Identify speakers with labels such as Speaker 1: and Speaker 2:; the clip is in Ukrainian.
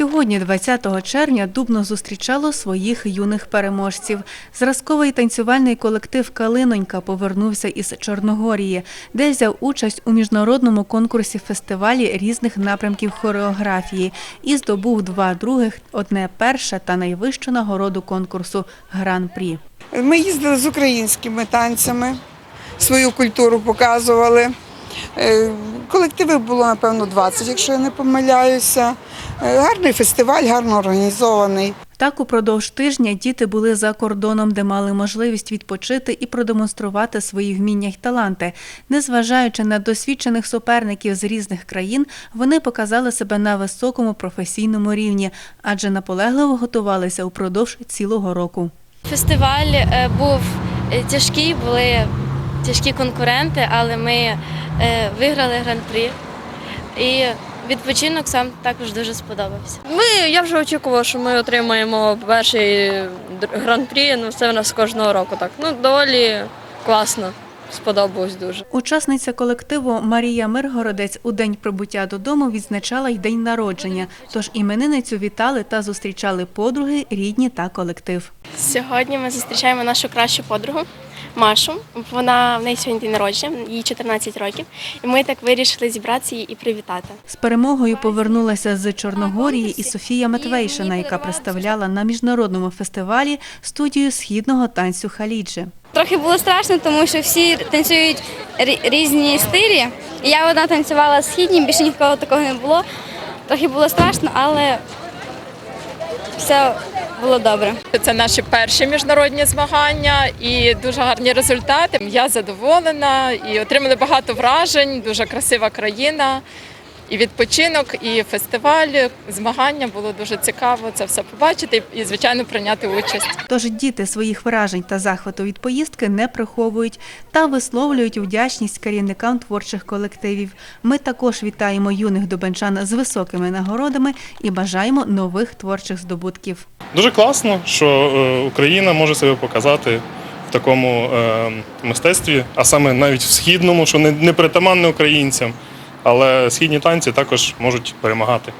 Speaker 1: Сьогодні, 20 червня, Дубно зустрічало своїх юних переможців. Зразковий танцювальний колектив Калинонька повернувся із Чорногорії, де взяв участь у міжнародному конкурсі фестивалі різних напрямків хореографії і здобув два других, одне перше та найвищу нагороду конкурсу Гран-прі.
Speaker 2: Ми їздили з українськими танцями, свою культуру показували. Е, Колективів було, напевно, 20, якщо я не помиляюся. Е, Гарний фестиваль, гарно організований.
Speaker 1: Так, упродовж тижня діти були за кордоном, де мали можливість відпочити і продемонструвати свої вміння й таланти. Незважаючи на досвідчених суперників з різних країн, вони показали себе на високому професійному рівні, адже наполегливо готувалися упродовж цілого року.
Speaker 3: Фестиваль е, був тяжкий, були тяжкі конкуренти, але ми е, виграли гран-прі. І відпочинок сам також дуже сподобався.
Speaker 4: Ми, я вже очікувала, що ми отримаємо перший гран-прі. Ну, це в нас кожного року так. Ну, доволі класно. Сподобалось дуже.
Speaker 1: Учасниця колективу Марія Миргородець у день прибуття додому відзначала й день народження. Тож іменинницю вітали та зустрічали подруги, рідні та колектив.
Speaker 5: Сьогодні ми зустрічаємо нашу кращу подругу Машу. Вона в неї сьогодні день народження, їй 14 років. І ми так вирішили зібратися її і привітати.
Speaker 1: З перемогою повернулася з Чорногорії і Софія Метвейшина, яка представляла на міжнародному фестивалі студію східного танцю Халіджі.
Speaker 6: Трохи було страшно, тому що всі танцюють різні стилі. І Я одна танцювала східні, більше ніколи такого не було. Трохи було страшно, але все було добре.
Speaker 7: Це наші перші міжнародні змагання і дуже гарні результати. Я задоволена і отримали багато вражень. Дуже красива країна. І відпочинок, і фестиваль, змагання було дуже цікаво це все побачити і, звичайно, прийняти участь.
Speaker 1: Тож діти своїх вражень та захвату від поїздки не приховують та висловлюють вдячність керівникам творчих колективів. Ми також вітаємо юних дубенчан з високими нагородами і бажаємо нових творчих здобутків.
Speaker 8: Дуже класно, що е, Україна може себе показати в такому е, мистецтві, а саме навіть в східному, що не, не притаманне українцям, але східні танці також можуть перемагати.